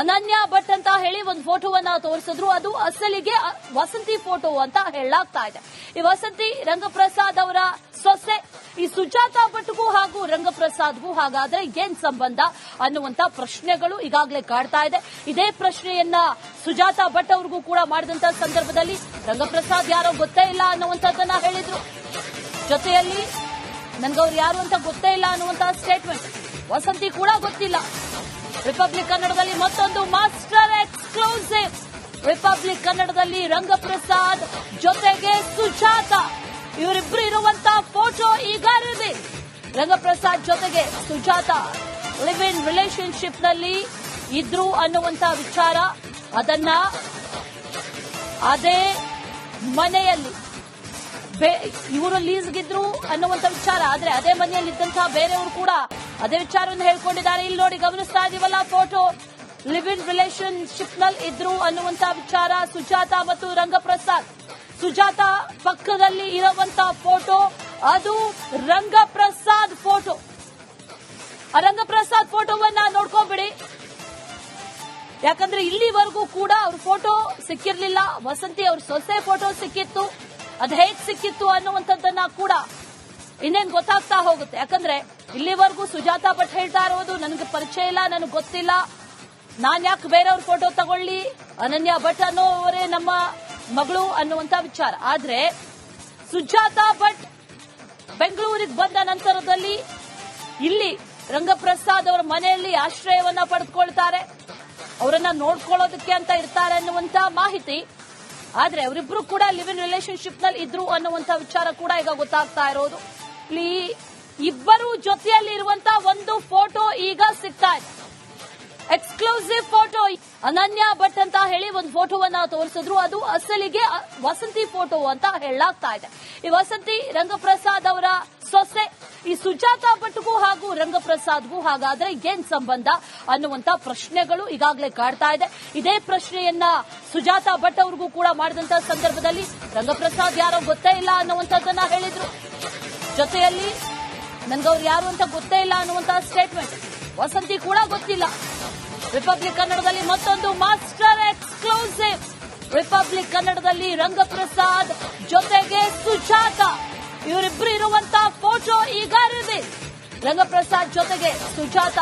ಅನನ್ಯ ಭಟ್ ಅಂತ ಹೇಳಿ ಒಂದು ಫೋಟೋವನ್ನ ತೋರಿಸಿದ್ರು. ಅದು ಅಸಲಿಗೆ ವಸಂತಿ ಫೋಟೋ ಅಂತ ಹೇಳಲಾಗ್ತಾ ಇದೆ. ಈ ವಸಂತಿ ರಂಗಪ್ರಸಾದ್ ಅವರ ಸೊಸೆ, ಈ ಸುಜಾತಾ ಭಟ್ಗೂ ಹಾಗೂ ರಂಗಪ್ರಸಾದ್ಗೂ ಹಾಗಾದ್ರೆ ಏನ್ ಸಂಬಂಧ ಅನ್ನುವಂತ ಪ್ರಶ್ನೆಗಳು ಈಗಾಗಲೇ ಕಾಡ್ತಾ ಇದೆ. ಇದೇ ಪ್ರಶ್ನೆಯನ್ನ ಸುಜಾತಾ ಭಟ್ ಅವ್ರಿಗೂ ಕೂಡ ಮಾಡಿದಂತ ಸಂದರ್ಭದಲ್ಲಿ ರಂಗಪ್ರಸಾದ್ ಯಾರೋ ಗೊತ್ತೇ ಇಲ್ಲ ಅನ್ನುವಂಥದ್ದನ್ನ ಹೇಳಿದ್ರು. ಜೊತೆಯಲ್ಲಿ ನನ್ಗವ್ರು ಯಾರು ಅಂತ ಗೊತ್ತೇ ಇಲ್ಲ ಅನ್ನುವಂತಹ ಸ್ಟೇಟ್ಮೆಂಟ್ ವಸಂತಿ ಕೂಡ ಗೊತ್ತಿಲ್ಲ. ರಿಪಬ್ಲಿಕ್ ಕನ್ನಡದಲ್ಲಿ ಮತ್ತೊಂದು ಮಾಸ್ಟರ್ ಎಕ್ಸ್ಕ್ಲೂಸಿವ್. ರಿಪಬ್ಲಿಕ್ ಕನ್ನಡದಲ್ಲಿ ರಂಗಪ್ರಸಾದ್ ಜೊತೆಗೆ ಸುಜಾತ. ಇವರಿಬ್ರು ಇರುವಂತಹ ಫೋಟೋ ಈಗ ಇದೆ ರಂಗಪ್ರಸಾದ್ ಜೊತೆಗೆ ಸುಜಾತ ಲಿವ್ ಇನ್ ರಿಲೇಶನ್ಶಿಪ್ನಲ್ಲಿ ಇದ್ರು ಅನ್ನುವಂತ ವಿಚಾರ. ಅದನ್ನ ಅದೇ ಮನೆಯಲ್ಲಿ ಇವರು ಲೀಸ್ಗಿದ್ರು ಅನ್ನುವಂತ ವಿಚಾರ. ಆದ್ರೆ ಅದೇ ಮನೆಯಲ್ಲಿ ಇದ್ದಂತಹ ಬೇರೆಯವರು ಕೂಡ ಅದೇ ವಿಚಾರವನ್ನು ಹೇಳ್ಕೊಂಡಿದ್ದಾರೆ. ಇಲ್ಲಿ ನೋಡಿ ಗಮನಿಸ್ತಾ ಇದೀವಲ್ಲ ಫೋಟೋ ಲಿವ್ ಇನ್ ರಿಲೇಶನ್ಶಿಪ್ನಲ್ಲಿ ಇದ್ರು ಅನ್ನುವಂತ ವಿಚಾರ ಸುಜಾತ ಮತ್ತು ರಂಗಪ್ರಸಾದ್. ಸುಜಾತ ಪಕ್ಕದಲ್ಲಿ ಇರುವಂತಹ ಫೋಟೋ ಅದು ರಂಗಪ್ರಸಾದ್ ಫೋಟೋ ಆ ರಂಗಪ್ರಸಾದ್ ಫೋಟೋವನ್ನ ನೋಡ್ಕೊಂಬಿಡಿ. ಯಾಕಂದ್ರೆ ಇಲ್ಲಿವರೆಗೂ ಕೂಡ ಅವ್ರ ಫೋಟೋ ಸಿಕ್ಕಿರ್ಲಿಲ್ಲ. ವಸಂತಿ ಅವ್ರ ಸೊಸೆ ಫೋಟೋ ಸಿಕ್ಕಿತ್ತು. ಅದು ಹೇಗ್ ಸಿಕ್ಕಿತ್ತು ಅನ್ನುವಂಥದ್ದನ್ನ ಕೂಡ ಇನ್ನೇನ್ ಗೊತ್ತಾಗ್ತಾ ಹೋಗುತ್ತೆ. ಯಾಕಂದ್ರೆ ಇಲ್ಲಿವರೆಗೂ ಸುಜಾತಾ ಭಟ್ ಹೇಳ್ತಾ ಇರೋದು ನನಗೆ ಪರಿಚಯ ಇಲ್ಲ, ನನಗೆ ಗೊತ್ತಿಲ್ಲ. ನಾನ್ ಯಾಕೆ ಬೇರೆಯವ್ರ ಫೋಟೋ ತಗೊಳ್ಳಿ? ಅನನ್ಯ ಭಟ್ ಅನ್ನೋವರೇ ನಮ್ಮ ಮಗಳು ಅನ್ನುವಂತ ವಿಚಾರ. ಆದ್ರೆ ಸುಜಾತಾ ಭಟ್ ಬೆಂಗಳೂರಿಗೆ ಬಂದ ನಂತರದಲ್ಲಿ ಇಲ್ಲಿ ರಂಗಪ್ರಸಾದ್ ಅವರ ಮನೆಯಲ್ಲಿ ಆಶ್ರಯವನ್ನ ಪಡೆದುಕೊಳ್ತಾರೆ. ಅವರನ್ನ ನೋಡ್ಕೊಳ್ಳೋದಕ್ಕೆ ಅಂತ ಇರ್ತಾರೆ ಅನ್ನುವಂತ ಮಾಹಿತಿ. ಆದ್ರೆ ಅವರಿಬ್ರು ಕೂಡ ಲಿವ್ ಇನ್ ರಿಲೇಶನ್ಶಿಪ್ನಲ್ಲಿ ಇದ್ರು ಅನ್ನುವಂತ ವಿಚಾರ ಕೂಡ ಈಗ ಗೊತ್ತಾಗ್ತಾ ಇರೋದು. ಇಲ್ಲಿ ಇಬ್ಬರು ಜೊತೆಯಲ್ಲಿ ಇರುವಂತ ಒಂದು ಫೋಟೋ ಈಗ ಸಿಗ್ತಾ ಇದೆ. ಎಕ್ಸ್ಕ್ಲೂಸಿವ್ ಫೋಟೋ ಅನನ್ಯ ಭಟ್ ಅಂತ ಹೇಳಿ ಒಂದು ಫೋಟೋವನ್ನ ತೋರಿಸಿದ್ರು. ಅದು ಅಸಲಿಗೆ ವಸಂತಿ ಫೋಟೋ ಅಂತ ಹೇಳಲಾಗ್ತಾ ಇದೆ. ಈ ವಸಂತಿ ರಂಗಪ್ರಸಾದ್ ಅವರ ಸೊಸೆ, ಈ ಸುಜಾತಾ ಭಟ್ಗೂ ಹಾಗೂ ರಂಗಪ್ರಸಾದ್ಗೂ ಹಾಗಾದ್ರೆ ಏನ್ ಸಂಬಂಧ ಅನ್ನುವಂತ ಪ್ರಶ್ನೆಗಳು ಈಗಾಗಲೇ ಕಾಡ್ತಾ ಇದೆ. ಇದೇ ಪ್ರಶ್ನೆಯನ್ನ ಸುಜಾತಾ ಭಟ್ ಅವ್ರಿಗೂ ಕೂಡ ಮಾಡಿದಂತ ಸಂದರ್ಭದಲ್ಲಿ ರಂಗಪ್ರಸಾದ್ ಯಾರೋ ಗೊತ್ತೇ ಇಲ್ಲ ಅನ್ನುವಂಥದ್ದನ್ನ ಹೇಳಿದ್ರು. ಜೊತೆಯಲ್ಲಿ ನನ್ಗವ್ರು ಯಾರು ಅಂತ ಗೊತ್ತೇ ಇಲ್ಲ ಅನ್ನುವಂತಹ ಸ್ಟೇಟ್ಮೆಂಟ್ ವಸಂತಿ ಕೂಡ ಗೊತ್ತಿಲ್ಲ. ರಿಪಬ್ಲಿಕ್ ಕನ್ನಡದಲ್ಲಿ ಮತ್ತೊಂದು ಮಾಸ್ಟರ್ ಎಕ್ಸ್ಕ್ಲೂಸಿವ್ ರಿಪಬ್ಲಿಕ್ ಕನ್ನಡದಲ್ಲಿ ರಂಗಪ್ರಸಾದ್ ಜೊತೆಗೆ ಸುಜಾತ. ಇವರಿಬ್ರು ಇರುವಂತಹ ಫೋಟೋ ಈಗ ರಿಲೀಸ್ ರಂಗಪ್ರಸಾದ್ ಜೊತೆಗೆ ಸುಜಾತ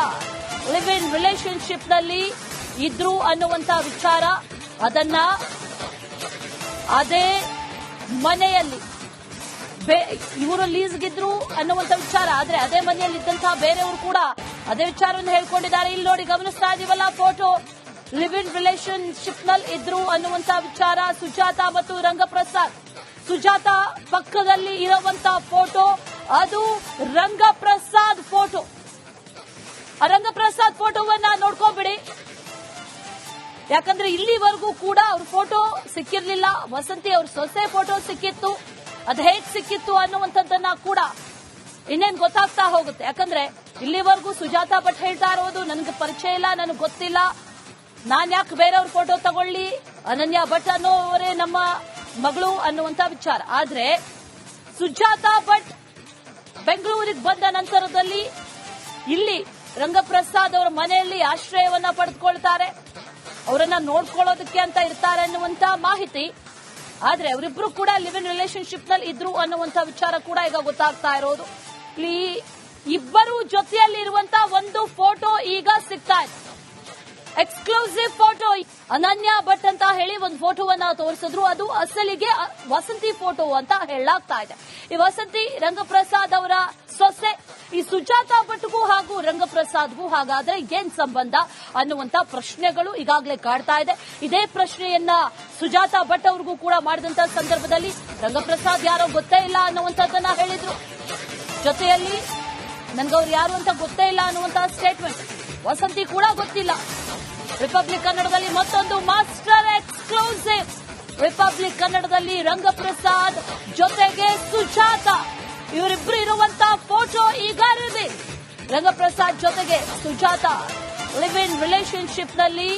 ಲಿವ್ ಇನ್ ರಿಲೇಶನ್ಶಿಪ್ನಲ್ಲಿ ಇದ್ರು ಅನ್ನುವಂತಹ ವಿಚಾರ. ಅದನ್ನ ಅದೇ ಮನೆಯಲ್ಲಿ ಇವರು ಲೀಸ್ಗಿದ್ರು ಅನ್ನುವಂತ ವಿಚಾರ. ಆದ್ರೆ ಅದೇ ಮನೆಯಲ್ಲಿ ಇದ್ದಂತಹ ಬೇರೆಯವರು ಕೂಡ ಅದೇ ವಿಚಾರವನ್ನು ಹೇಳ್ಕೊಂಡಿದ್ದಾರೆ. ಇಲ್ಲಿ ನೋಡಿ ಗಮನಿಸ್ತಾ ಇದೀವಲ್ಲ ಫೋಟೋ ಲಿವ್ ಇನ್ ರಿಲೇಶನ್ಶಿಪ್ನಲ್ಲಿ ಇದ್ರು ಅನ್ನುವಂತ ವಿಚಾರ ಸುಜಾತ ಮತ್ತು ರಂಗಪ್ರಸಾದ್. ಸುಜಾತ ಪಕ್ಕದಲ್ಲಿ ಇರುವಂತ ಫೋಟೋ ಅದು ರಂಗಪ್ರಸಾದ್ ಫೋಟೋ ರಂಗಪ್ರಸಾದ್ ಫೋಟೋವನ್ನ ನೋಡ್ಕೊಂಬಿಡಿ. ಯಾಕಂದ್ರೆ ಇಲ್ಲಿವರೆಗೂ ಕೂಡ ಅವ್ರ ಫೋಟೋ ಸಿಕ್ಕಿರ್ಲಿಲ್ಲ. ವಸಂತಿ ಅವ್ರ ಸೊಸೆ ಫೋಟೋ ಸಿಕ್ಕಿತ್ತು. ಸಿಕ್ಕಿತ್ತು ಅನ್ನುವಂಥದ್ದನ್ನ ಕೂಡ ಇನ್ನೇನ್ ಗೊತ್ತಾಗ್ತಾ ಹೋಗುತ್ತೆ. ಯಾಕಂದ್ರೆ ಇಲ್ಲಿವರೆಗೂ ಸುಜಾತಾ ಭಟ್ ಹೇಳ್ತಾ ಇರೋದು, ನನಗೆ ಪರಿಚಯ ಇಲ್ಲ, ನನಗೆ ಗೊತ್ತಿಲ್ಲ. ನಾನ್ ಯಾಕೆ ಬೇರೆಯವ್ರ ಫೋಟೋ ತಗೊಳ್ಳಿ? ಅನನ್ಯ ಭಟ್ ಅನ್ನೋವರೇ ನಮ್ಮ ಮಗಳು ಅನ್ನುವಂತ ವಿಚಾರ. ಆದ್ರೆ ಸುಜಾತಾ ಭಟ್ ಬೆಂಗಳೂರಿಗೆ ಬಂದ ನಂತರದಲ್ಲಿ ಇಲ್ಲಿ ರಂಗಪ್ರಸಾದ್ ಅವರ ಮನೆಯಲ್ಲಿ ಆಶ್ರಯವನ್ನ ಪಡೆದುಕೊಳ್ತಾರೆ. ಅವರನ್ನ ನೋಡ್ಕೊಳ್ಳೋದಕ್ಕೆ ಅಂತ ಇರ್ತಾರೆ ಅನ್ನುವಂತ ಮಾಹಿತಿ ಆದ್ರೆ ಅವರಿಬ್ರು ಕೂಡ ಲಿವ್ ಇನ್ ರಿಲೇಶನ್ಶಿಪ್ನಲ್ಲಿ ಇದ್ರು ಅನ್ನುವಂತ ವಿಚಾರ ಕೂಡ ಈಗ ಗೊತ್ತಾಗ್ತಾ ಇರೋದು. ಇಬ್ಬರು ಜೊತೆಯಲ್ಲಿ ಇರುವಂತ ಒಂದು ಫೋಟೋ ಈಗ ಸಿಗ್ತಾ ಇದೆ. ಎಕ್ಸ್ಕ್ಲೂಸಿವ್ ಫೋಟೋ ಅನನ್ಯ ಭಟ್ ಅಂತ ಹೇಳಿ ಒಂದು ಫೋಟೋವನ್ನ ತೋರಿಸಿದ್ರು. ಅದು ಅಸಲಿಗೆ ವಸಂತಿ ಫೋಟೋ ಅಂತ ಹೇಳಲಾಗ್ತಾ ಇದೆ. ಈ ವಸಂತಿ ರಂಗಪ್ರಸಾದ್ ಅವರ ಸೊಸೆ, ಈ ಸುಜಾತಾ ಭಟ್ಗೂ ಹಾಗೂ ರಂಗಪ್ರಸಾದ್ಗೂ ಹಾಗಾದ್ರೆ ಏನ್ ಸಂಬಂಧ ಅನ್ನುವಂತ ಪ್ರಶ್ನೆಗಳು ಈಗಾಗಲೇ ಕಾಡ್ತಾ ಇದೆ. ಇದೇ ಪ್ರಶ್ನೆಯನ್ನ ಸುಜಾತಾ ಭಟ್ ಅವ್ರಿಗೂ ಕೂಡ ಮಾಡಿದಂತ ಸಂದರ್ಭದಲ್ಲಿ ರಂಗಪ್ರಸಾದ್ ಯಾರೋ ಗೊತ್ತೇ ಇಲ್ಲ ಅನ್ನುವಂಥದ್ದನ್ನ ಹೇಳಿದ್ರು. ಜೊತೆಯಲ್ಲಿ ನನ್ಗವ್ರು ಯಾರು ಅಂತ ಗೊತ್ತೇ ಇಲ್ಲ ಅನ್ನುವಂತಹ ಸ್ಟೇಟ್ಮೆಂಟ್ ವಸಂತಿ ಕೂಡ ಗೊತ್ತಿಲ್ಲ. ರಿಪಬ್ಲಿಕ್ ಕನ್ನಡದಲ್ಲಿ ಮತ್ತೊಂದು ಮಾಸ್ಟರ್ ಎಕ್ಸ್ಕ್ಲೂಸಿವ್. ರಿಪಬ್ಲಿಕ್ ಕನ್ನಡದಲ್ಲಿ ರಂಗಪ್ರಸಾದ್ ಜೊತೆಗೆ ಸುಜಾತ. ಇವರಿಬ್ರು ಇರುವಂತ ಫೋಟೋ ಈಗ ಇದೆ ರಂಗಪ್ರಸಾದ್ ಜೊತೆಗೆ ಸುಜಾತ. ಲಿವ್ ಇನ್ ರಿಲೇಶನ್ಶಿಪ್ನಲ್ಲಿ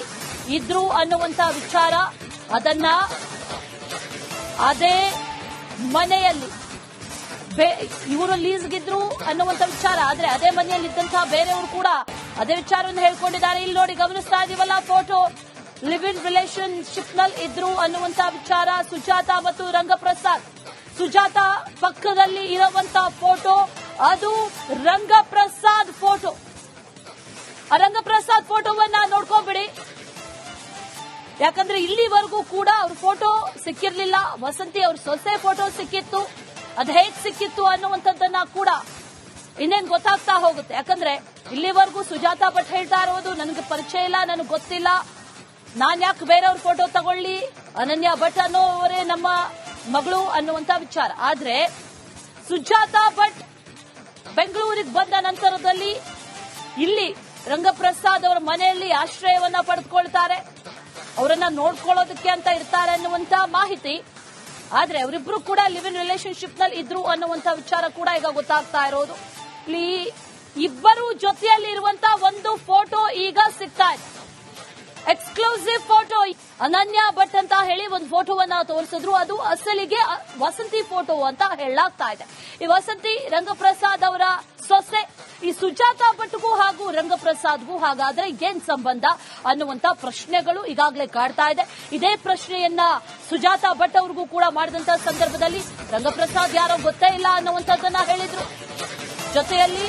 ಇದ್ರು ಅನ್ನುವಂತ ವಿಚಾರ. ಅದನ್ನ ಅದೇ ಮನೆಯಲ್ಲಿ ಇವರು ಲೀಸ್ಗಿದ್ರು ಅನ್ನುವಂತ ವಿಚಾರ. ಆದ್ರೆ ಅದೇ ಮನೆಯಲ್ಲಿ ಇದ್ದಂತಹ ಬೇರೆಯವರು ಕೂಡ ಅದೇ ವಿಚಾರವನ್ನು ಹೇಳ್ಕೊಂಡಿದ್ದಾರೆ. ಇಲ್ಲಿ ನೋಡಿ ಗಮನಿಸ್ತಾ ಇದೀವಲ್ಲ ಫೋಟೋ ಲಿವ್ ಇನ್ ರಿಲೇಶನ್ಶಿಪ್ನಲ್ಲಿ ಇದ್ರು ಅನ್ನುವಂತಹ ವಿಚಾರ ಸುಜಾತ ಮತ್ತು ರಂಗಪ್ರಸಾದ್. ಸುಜಾತ ಪಕ್ಕದಲ್ಲಿ ಇರುವಂತಹ ಫೋಟೋ ಅದು ರಂಗಪ್ರಸಾದ್ ಫೋಟೋ ಆ ರಂಗಪ್ರಸಾದ್ ಫೋಟೋವನ್ನ ನೋಡ್ಕೊಂಬಿಡಿ. ಯಾಕಂದ್ರೆ ಇಲ್ಲಿವರೆಗೂ ಕೂಡ ಅವ್ರ ಫೋಟೋ ಸಿಕ್ಕಿರ್ಲಿಲ್ಲ. ವಸಂತಿ ಅವ್ರ ಸೊಸೆ ಫೋಟೋ ಸಿಕ್ಕಿತ್ತು. ಅದು ಹೇಗ್ ಸಿಕ್ಕಿತ್ತು ಅನ್ನುವಂಥದ್ದನ್ನ ಕೂಡ ಇನ್ನೇನ್ ಗೊತ್ತಾಗ್ತಾ ಹೋಗುತ್ತೆ? ಯಾಕಂದ್ರೆ ಇಲ್ಲಿವರೆಗೂ ಸುಜಾತಾ ಭಟ್ ಹೇಳ್ತಾ ಇರೋದು, ನನಗೆ ಪರಿಚಯ ಇಲ್ಲ, ನನಗೆ ಗೊತ್ತಿಲ್ಲ. ನಾನು ಯಾಕೆ ಬೇರೆಯವ್ರ ಫೋಟೋ ತಗೊಳ್ಳಿ? ಅನನ್ಯ ಭಟ್ ಅನ್ನೋವರೇ ನಮ್ಮ ಮಗಳು ಅನ್ನುವಂತ ವಿಚಾರ. ಆದ್ರೆ ಸುಜಾತಾ ಭಟ್ ಬೆಂಗಳೂರಿಗೆ ಬಂದ ನಂತರದಲ್ಲಿ ಇಲ್ಲಿ ರಂಗಪ್ರಸಾದ್ ಅವರ ಮನೆಯಲ್ಲಿ ಆಶ್ರಯವನ್ನ ಪಡೆದುಕೊಳ್ತಾರೆ. ಅವರನ್ನ ನೋಡ್ಕೊಳ್ಳೋದಕ್ಕೆ ಅಂತ ಇರ್ತಾರೆ ಅನ್ನುವಂತ ಮಾಹಿತಿ. ಆದ್ರೆ ಅವರಿಬ್ರು ಕೂಡ ಲಿವ್ ಇನ್ ರಿಲೇಶನ್ಶಿಪ್ನಲ್ಲಿ ಇದ್ರು ಅನ್ನುವಂತ ವಿಚಾರ ಕೂಡ ಈಗ ಗೊತ್ತಾಗ್ತಾ ಇರೋದು. ಇಲ್ಲಿ ಇಬ್ಬರು ಜೊತೆಯಲ್ಲಿ ಇರುವಂತ ಒಂದು ಫೋಟೋ ಈಗ ಸಿಗ್ತಾ ಇದೆ. ಎಕ್ಸ್ಕ್ಲೂಸಿವ್ ಫೋಟೋ ಅನನ್ಯ ಭಟ್ ಅಂತ ಹೇಳಿ ಒಂದು ಫೋಟೋವನ್ನ ತೋರಿಸಿದ್ರು. ಅದು ಅಸಲಿಗೆ ವಸಂತಿ ಫೋಟೋ ಅಂತ ಹೇಳಲಾಗ್ತಾ ಇದೆ. ಈ ವಸಂತಿ ರಂಗಪ್ರಸಾದ್ ಅವರ ಸೊಸೆ, ಈ ಸುಜಾತ ಭಟ್ಗೂ ಹಾಗೂ ರಂಗಪ್ರಸಾದ್ಗೂ ಹಾಗಾದ್ರೆ ಏನ್ ಸಂಬಂಧ ಅನ್ನುವಂತ ಪ್ರಶ್ನೆಗಳು ಈಗಾಗಲೇ ಕಾಡ್ತಾ ಇದೆ. ಇದೇ ಪ್ರಶ್ನೆಯನ್ನ ಸುಜಾತ ಭಟ್ ಅವ್ರಿಗೂ ಕೂಡ ಮಾಡಿದಂತ ಸಂದರ್ಭದಲ್ಲಿ ರಂಗಪ್ರಸಾದ್ ಯಾರೋ ಗೊತ್ತೇ ಇಲ್ಲ ಅನ್ನುವಂಥದ್ದನ್ನ ಹೇಳಿದ್ರು. ಜೊತೆಯಲ್ಲಿ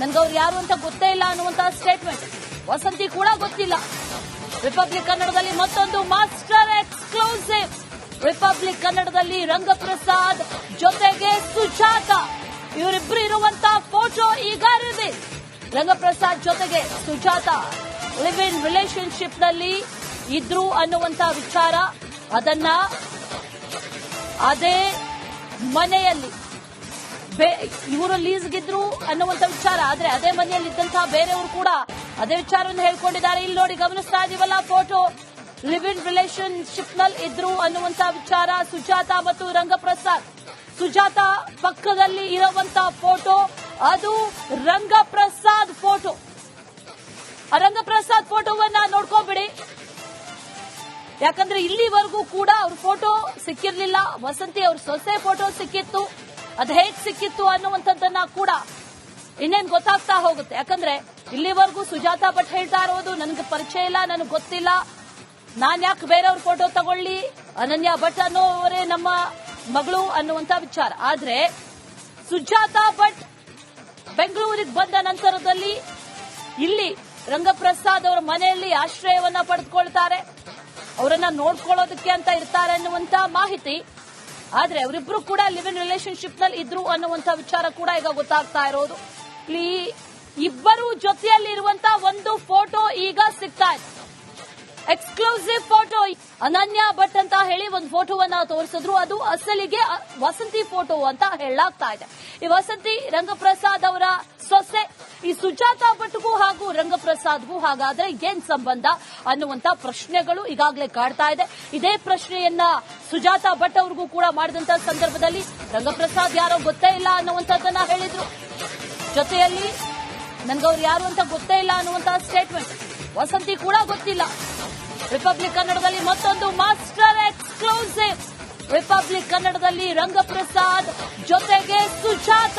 ನನ್ಗವ್ರು ಯಾರು ಅಂತ ಗೊತ್ತೇ ಇಲ್ಲ ಅನ್ನುವಂತಹ ಸ್ಟೇಟ್ಮೆಂಟ್ ವಸಂತಿ ಕೂಡ ಗೊತ್ತಿಲ್ಲ. ರಿಪಬ್ಲಿಕ್ ಕನ್ನಡದಲ್ಲಿ ಮತ್ತೊಂದು ಮಾಸ್ಟರ್ ಎಕ್ಸ್ಕ್ಲೂಸಿವ್ ರಿಪಬ್ಲಿಕ್ ಕನ್ನಡದಲ್ಲಿ ರಂಗಪ್ರಸಾದ್ ಜೊತೆಗೆ ಸುಜಾತ. ಇವರಿಬ್ರು ಇರುವಂತಹ ಫೋಟೋ ಈಗ ರಿಲೀಸ್ ರಂಗಪ್ರಸಾದ್ ಜೊತೆಗೆ ಸುಜಾತ ಲಿವ್ ಇನ್ ರಿಲೇಶನ್ಶಿಪ್ನಲ್ಲಿ ಇದ್ರು ಅನ್ನುವಂತಹ ವಿಚಾರ. ಅದನ್ನ ಅದೇ ಮನೆಯಲ್ಲಿ ಇವರು ಲೀಸ್ಗಿದ್ರು ಅನ್ನುವಂತ ವಿಚಾರ. ಆದ್ರೆ ಅದೇ ಮನೆಯಲ್ಲಿ ಇದ್ದಂತಹ ಬೇರೆಯವರು ಕೂಡ ಅದೇ ವಿಚಾರವನ್ನು ಹೇಳ್ಕೊಂಡಿದ್ದಾರೆ. ಇಲ್ಲಿ ನೋಡಿ ಗಮನಿಸ್ತಾ ಇದೀವಲ್ಲ ಫೋಟೋ ಲಿವ್ ಇನ್ ರಿಲೇಶನ್ಶಿಪ್ನಲ್ಲಿ ಇದ್ರು ಅನ್ನುವಂತ ವಿಚಾರ ಸುಜಾತ ಮತ್ತು ರಂಗಪ್ರಸಾದ್. ಸುಜಾತ ಪಕ್ಕದಲ್ಲಿ ಇರುವಂತ ಫೋಟೋ ಅದು ರಂಗಪ್ರಸಾದ್ ಫೋಟೋ ರಂಗಪ್ರಸಾದ್ ಫೋಟೋವನ್ನ ನೋಡ್ಕೊಂಬಿಡಿ. ಯಾಕಂದ್ರೆ ಇಲ್ಲಿವರೆಗೂ ಕೂಡ ಅವ್ರ ಫೋಟೋ ಸಿಕ್ಕಿರ್ಲಿಲ್ಲ. ವಸಂತಿ ಅವ್ರ ಸೊಸೆ ಫೋಟೋ ಸಿಕ್ಕಿತ್ತು. ಅದು ಹೇಗೆ ಸಿಕ್ಕಿತ್ತು ಅನ್ನುವಂಥದ್ದನ್ನ ಕೂಡ ಇನ್ನೇನ್ ಗೊತ್ತಾಗ್ತಾ ಹೋಗುತ್ತೆ. ಯಾಕಂದ್ರೆ ಇಲ್ಲಿವರೆಗೂ ಸುಜಾತಾ ಭಟ್ ಹೇಳ್ತಾ ಇರೋದು, ನನಗೆ ಪರಿಚಯ ಇಲ್ಲ, ನನಗೆ ಗೊತ್ತಿಲ್ಲ. ನಾನು ಯಾಕೆ ಬೇರೆಯವ್ರ ಫೋಟೋ ತಗೊಳ್ಳಿ? ಅನನ್ಯ ಭಟ್ ಅನ್ನೋವರೇ ನಮ್ಮ ಮಗಳು ಅನ್ನುವಂತ ವಿಚಾರ. ಆದ್ರೆ ಸುಜಾತಾ ಭಟ್ ಬೆಂಗಳೂರಿಗೆ ಬಂದ ನಂತರದಲ್ಲಿ ಇಲ್ಲಿ ರಂಗಪ್ರಸಾದ್ ಅವರ ಮನೆಯಲ್ಲಿ ಆಶ್ರಯವನ್ನ ಪಡೆದುಕೊಳ್ತಾರೆ. ಅವರನ್ನ ನೋಡ್ಕೊಳ್ಳೋದಕ್ಕೆ ಅಂತ ಇರ್ತಾರೆ ಅನ್ನುವಂತ ಮಾಹಿತಿ ಆದ್ರೆ ಅವರಿಬ್ರು ಕೂಡ ಲಿವ್ ಇನ್ ರಿಲೇಶನ್ಶಿಪ್ನಲ್ಲಿ ಇದ್ರು ಅನ್ನುವಂತ ವಿಚಾರ ಕೂಡ ಈಗ ಗೊತ್ತಾಗ್ತಾ ಇರೋದು. ಇಬ್ಬರು ಜೊತೆಯಲ್ಲಿ ಇರುವಂತ ಒಂದು ಫೋಟೋ ಈಗ ಸಿಗ್ತಾ ಇದೆ. ಎಕ್ಸ್ಕ್ಲೂಸಿವ್ ಫೋಟೋ ಅನನ್ಯ ಭಟ್ ಅಂತ ಹೇಳಿ ಒಂದು ಫೋಟೋವನ್ನ ತೋರಿಸಿದ್ರು. ಅದು ಅಸಲಿಗೆ ವಸಂತಿ ಫೋಟೋ ಅಂತ ಹೇಳಲಾಗ್ತಾ ಇದೆ. ಈ ವಸಂತಿ ರಂಗಪ್ರಸಾದ್ ಅವರ ಸೊಸೆ, ಈ ಸುಜಾತ ಭಟ್ಗೂ ಹಾಗೂ ರಂಗಪ್ರಸಾದ್ಗೂ ಹಾಗಾದ್ರೆ ಏನ್ ಸಂಬಂಧ ಅನ್ನುವಂತ ಪ್ರಶ್ನೆಗಳು ಈಗಾಗಲೇ ಕಾಡ್ತಾ ಇದೆ. ಇದೇ ಪ್ರಶ್ನೆಯನ್ನ ಸುಜಾತ ಭಟ್ ಅವ್ರಿಗೂ ಕೂಡ ಮಾಡಿದಂತ ಸಂದರ್ಭದಲ್ಲಿ ರಂಗಪ್ರಸಾದ್ ಯಾರೋ ಗೊತ್ತೇ ಇಲ್ಲ ಅನ್ನುವಂಥದ್ದನ್ನ ಹೇಳಿದ್ರು. ಜೊತೆಯಲ್ಲಿ ನನ್ಗವ್ರು ಯಾರು ಅಂತ ಗೊತ್ತೇ ಇಲ್ಲ ಅನ್ನುವಂತಹ ಸ್ಟೇಟ್ಮೆಂಟ್ ವಸಂತಿ ಕೂಡ ಗೊತ್ತಿಲ್ಲ. ರಿಪಬ್ಲಿಕ್ ಕನ್ನಡದಲ್ಲಿ ಮತ್ತೊಂದು ಮಾಸ್ಟರ್ ಎಕ್ಸ್ಕ್ಲೂಸಿವ್. ರಿಪಬ್ಲಿಕ್ ಕನ್ನಡದಲ್ಲಿ ರಂಗಪ್ರಸಾದ್ ಜೊತೆಗೆ ಸುಜಾತ.